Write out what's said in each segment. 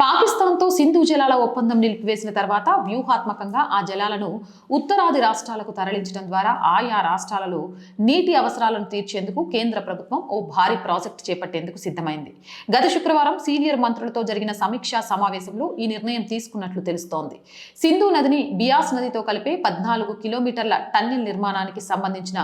పాకిస్తాన్తో సింధు జలాల ఒప్పందం నిలిపివేసిన తర్వాత వ్యూహాత్మకంగా ఆ జలాలను ఉత్తరాది రాష్ట్రాలకు తరలించడం ద్వారా ఆయా రాష్ట్రాలలో నీటి అవసరాలను తీర్చేందుకు కేంద్ర ప్రభుత్వం ఓ భారీ ప్రాజెక్టు చేపట్టేందుకు సిద్ధమైంది. గత శుక్రవారం సీనియర్ మంత్రులతో జరిగిన సమీక్షా సమావేశంలో ఈ నిర్ణయం తీసుకున్నట్లు తెలుస్తోంది. సింధు నదిని బియాస్ నదితో కలిపే పద్నాలుగు కిలోమీటర్ల టన్నెల్ నిర్మాణానికి సంబంధించిన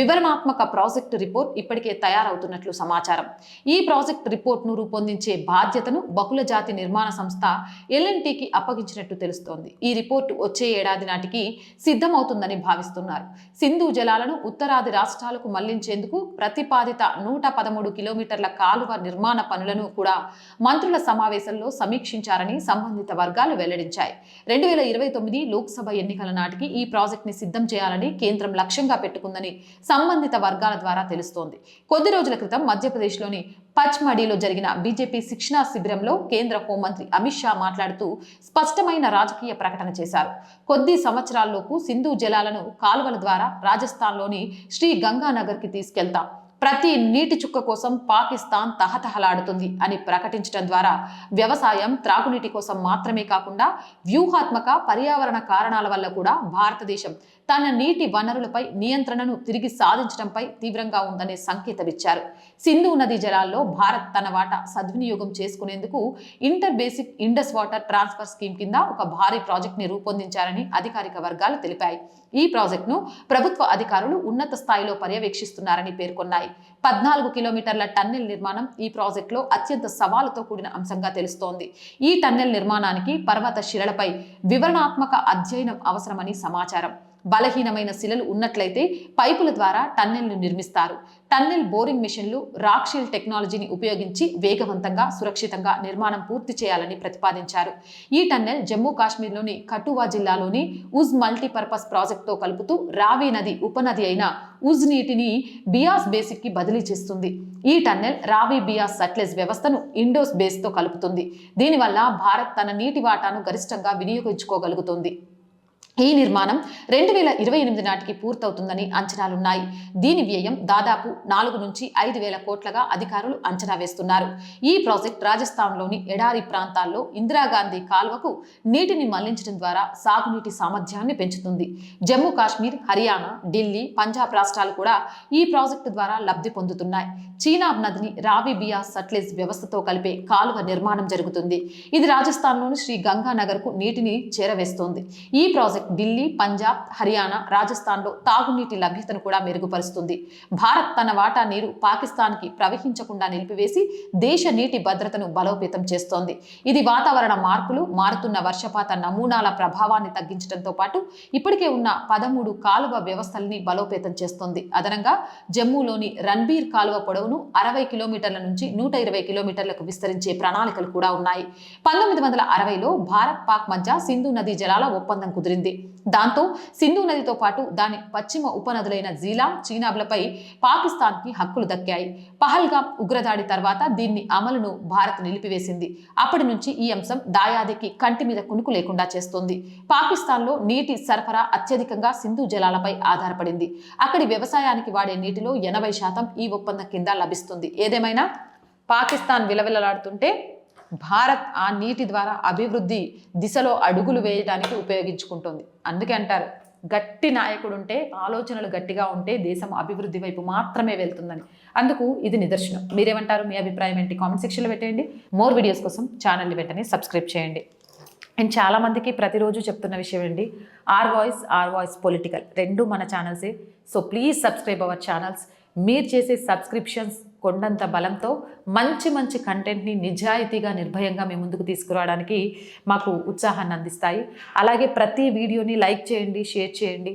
వివరణాత్మక ప్రాజెక్టు రిపోర్ట్ ఇప్పటికే తయారవుతున్నట్లు సమాచారం. ఈ ప్రాజెక్ట్ రిపోర్ట్ను రూపొందించే బాధ్యతను బహుళ జాతి నిర్మాణ సంస్థ ఎల్ఎన్టీకి అప్పగించినట్టు తెలుస్తోంది. ఈ రిపోర్టు వచ్చే ఏడాది నాటికి సిద్ధమవుతుందని భావిస్తున్నారు. సింధు జలాలను ఉత్తరాది రాష్ట్రాలకు మళ్ళించేందుకు ప్రతిపాదిత నూట పదమూడు కిలోమీటర్ల కాలువ నిర్మాణ పనులను కూడా మంత్రుల సమావేశంలో సమీక్షించారని సంబంధిత వర్గాలు వెల్లడించాయి. రెండు వేల ఇరవై తొమ్మిది లోక్సభ ఎన్నికల నాటికి ఈ ప్రాజెక్ట్ని సిద్ధం చేయాలని కేంద్రం లక్ష్యంగా పెట్టుకుందని సంబంధిత వర్గాల ద్వారా తెలుస్తోంది. కొద్ది రోజుల క్రితం మధ్యప్రదేశ్లోని పచ్మడిలో జరిగిన బీజేపీ శిక్షణా శిబిరంలో కేంద్ర హోంమంత్రి అమిత్ షా మాట్లాడుతూ స్పష్టమైన రాజకీయ ప్రకటన చేశారు. కొద్ది సంవత్సరాల్లోపు సింధు జలాలను కాలువల ద్వారా రాజస్థాన్లోని శ్రీ గంగానగర్కి తీసుకెళ్తాం. ప్రతి నీటి చుక్క కోసం పాకిస్తాన్ తహతహలాడుతుంది అని ప్రకటించడం ద్వారా వ్యవసాయం త్రాగునీటి కోసం మాత్రమే కాకుండా వ్యూహాత్మక పర్యావరణ కారణాల వల్ల కూడా భారతదేశం తన నీటి వనరులపై నియంత్రణను తిరిగి సాధించడంపై తీవ్రంగా ఉందనే సంకేతమిచ్చారు. సింధు నదీ జలాల్లో భారత్ తన వాటా సద్వినియోగం చేసుకునేందుకు inter basin Indus water transfer scheme కింద ఒక భారీ ప్రాజెక్ట్ని రూపొందించారని అధికారిక వర్గాలు తెలిపాయి. ఈ ప్రాజెక్టును ప్రభుత్వ అధికారులు ఉన్నత స్థాయిలో పర్యవేక్షిస్తున్నారని పేర్కొన్నాయి. పద్నాలుగు కిలోమీటర్ల టన్నెల్ నిర్మాణం ఈ ప్రాజెక్టులో అత్యంత సవాలుతో కూడిన అంశంగా తెలుస్తోంది. ఈ టన్నెల్ నిర్మాణానికి పర్వత శిలలపై వివరణాత్మక అధ్యయనం అవసరమని సమాచారం. బలహీనమైన శిలలు ఉన్నట్లయితే పైపుల ద్వారా టన్నెల్ను నిర్మిస్తారు. టన్నెల్ బోరింగ్ మిషన్లు రాక్షిల్ టెక్నాలజీని ఉపయోగించి వేగవంతంగా సురక్షితంగా నిర్మాణం పూర్తి చేయాలని ప్రతిపాదించారు. ఈ టన్నెల్ జమ్మూ కాశ్మీర్లోని కటువా జిల్లాలోని ఉజ్ మల్టీపర్పస్ ప్రాజెక్టుతో కలుపుతూ రావి నది ఉపనది అయిన ఉజ్ నీటిని బియాస్ బేసిక్కి బదిలీ చేస్తుంది. ఈ టన్నెల్ రావి బియాస్ సట్లెజ్ వ్యవస్థను ఇండోస్ బేస్తో కలుపుతుంది. దీనివల్ల భారత్ తన నీటి వాటాను గరిష్టంగా వినియోగించుకోగలుగుతుంది. ఈ నిర్మాణం రెండు వేల ఇరవై ఎనిమిది నాటికి పూర్తవుతుందని అంచనాలున్నాయి. దీని వ్యయం దాదాపు నాలుగు నుంచి ఐదు వేల కోట్లగా అధికారులు అంచనా వేస్తున్నారు. ఈ ప్రాజెక్ట్ రాజస్థాన్లోని ఎడారి ప్రాంతాల్లో ఇందిరాగాంధీ కాల్వకు నీటిని మళ్ళించడం ద్వారా సాగునీటి సామర్థ్యాన్ని పెంచుతుంది. జమ్మూ కాశ్మీర్ హర్యానా ఢిల్లీ పంజాబ్ రాష్ట్రాలు కూడా ఈ ప్రాజెక్టు ద్వారా లబ్ధి పొందుతున్నాయి. చీనాబ్ నదిని రావి బియా సట్లెజ్ వ్యవస్థతో కలిపే కాలువ నిర్మాణం జరుగుతుంది. ఇది రాజస్థాన్లోని శ్రీ గంగానగర్కు నీటిని చేరవేస్తోంది. ఈ ప్రాజెక్ట్ ఢిల్లీ పంజాబ్ హర్యానా రాజస్థాన్లో తాగునీటి లభ్యతను కూడా మెరుగుపరుస్తుంది. భారత్ తన వాటా నీరు పాకిస్తాన్కి ప్రవహించకుండా నిలిపివేసి దేశ నీటి భద్రతను బలోపేతం చేస్తోంది. ఇది వాతావరణ మార్పులు మారుతున్న వర్షపాత నమూనాల ప్రభావాన్ని తగ్గించడంతో పాటు ఇప్పటికే ఉన్న పదమూడు కాలువ వ్యవస్థల్ని బలోపేతం చేస్తోంది. అదనంగా జమ్మూలోని రణ్బీర్ కాలువ పొడవును అరవై కిలోమీటర్ల నుంచి నూట ఇరవై కిలోమీటర్లకు విస్తరించే ప్రణాళికలు కూడా ఉన్నాయి. పంతొమ్మిది వందల అరవైలో భారత్ పాక్ మధ్య సింధు నదీ జలాల ఒప్పందం కుదిరింది. దాంతో సింధు నదితో పాటు దాని పశ్చిమ ఉపనదులైన జీలాం చీనాబ్లపై పాకిస్తాన్కి హక్కులు దక్కాయి. పహల్గామ్ ఉగ్రదాడి తర్వాత దీన్ని అమలును భారత్ నిలిపివేసింది. అప్పటి నుంచి ఈ అంశం దాయాదికి కంటి మీద కునుకు లేకుండా చేస్తోంది. పాకిస్తాన్లో నీటి సరఫరా అత్యధికంగా సింధు జలాలపై ఆధారపడింది. అక్కడి వ్యవసాయానికి వాడే నీటిలో ఎనభై శాతం ఈ ఒప్పందం కింద లభిస్తుంది. ఏదేమైనా? పాకిస్తాన్ విలవిలలాడుతుంటే భారత్ ఆ నీటి ద్వారా అభివృద్ధి దిశలో అడుగులు వేయడానికి ఉపయోగించుకుంటుంది. అందుకే అంటారు గట్టి నాయకుడు ఉంటే ఆలోచనలు గట్టిగా ఉంటే దేశం అభివృద్ధి వైపు మాత్రమే వెళ్తుందని. అందుకు ఇది నిదర్శనం. మీరేమంటారు? మీ అభిప్రాయం ఏంటి? కామెంట్ సెక్షన్లో పెట్టేయండి. మోర్ వీడియోస్ కోసం ఛానల్ని వెంటనే సబ్స్క్రైబ్ చేయండి. అండ్ చాలామందికి ప్రతిరోజు చెప్తున్న విషయం అండి R voice R voice political. రెండు మన ఛానల్సే. So please subscribe our channels. మీరు చేసే సబ్స్క్రిప్షన్స్ కొండంత బలంతో మంచి మంచి కంటెంట్ని నిజాయితీగా నిర్భయంగా మీ ముందుకు తీసుకురావడానికి మాకు ఉత్సాహాన్ని అందిస్తాయి. అలాగే ప్రతి వీడియోని లైక్ చేయండి షేర్ చేయండి.